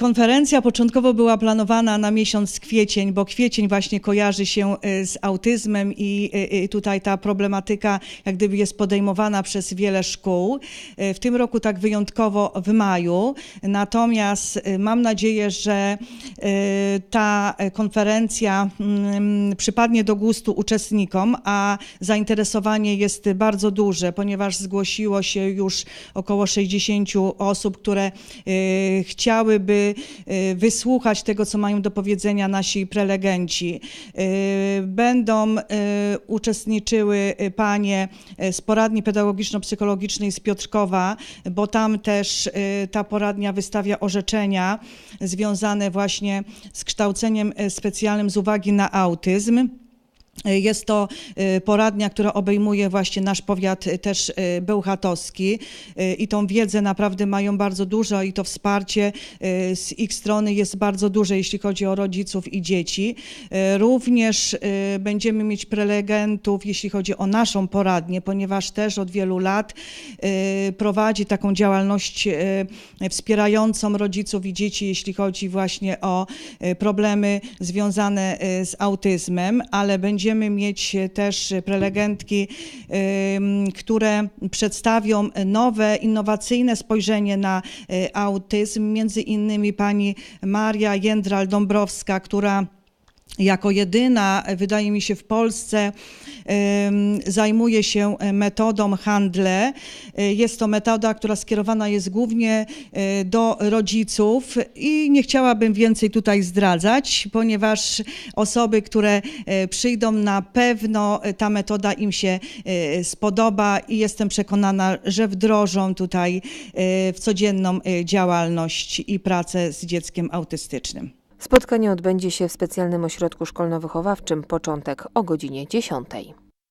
Konferencja początkowo była planowana na miesiąc kwiecień, bo kwiecień właśnie kojarzy się e, z autyzmem i e, e, tutaj ta problematyka jak gdyby jest podejmowana przez wiele szkół. W tym roku tak wyjątkowo w maju. Natomiast mam nadzieję, że ta konferencja mm, przypadnie do gustu uczestnikom, a zainteresowanie jest bardzo duże, ponieważ zgłosiło się już około 60 osób, które chciałyby e, wysłuchać tego, co mają do powiedzenia nasi prelegenci. E, Będą e, uczestniczyły panie z poradni pedagogiczno-psychologicznej z Piotrkowa, bo tam też ta poradnia wystawia orzeczenia związane właśnie z kształceniem specjalnym z uwagi na autyzm. Jest to y, poradnia, która obejmuje właśnie nasz powiat y, też y, bełchatowski i tą wiedzę naprawdę mają bardzo dużo i to wsparcie z ich strony jest bardzo duże, jeśli chodzi o rodziców i dzieci. Również będziemy mieć prelegentów, jeśli chodzi o naszą poradnię, ponieważ też od wielu lat prowadzi taką działalność wspierającą rodziców i dzieci, jeśli chodzi właśnie o problemy związane z autyzmem, ale będziemy mieć też prelegentki, ym, które przedstawią nowe, innowacyjne spojrzenie na y, autyzm, między innymi pani Maria Jędral-Dąbrowska, która jako jedyna, wydaje mi się, w Polsce zajmuje się metodą handle. Y, Jest to metoda, która skierowana jest głównie y, do rodziców i nie chciałabym więcej tutaj zdradzać, ponieważ osoby, które y, przyjdą, na pewno ta metoda im się spodoba i jestem przekonana, że wdrożą tutaj w codzienną działalność i pracę z dzieckiem autystycznym. Spotkanie odbędzie się w specjalnym ośrodku szkolno-wychowawczym. Początek o godzinie 10.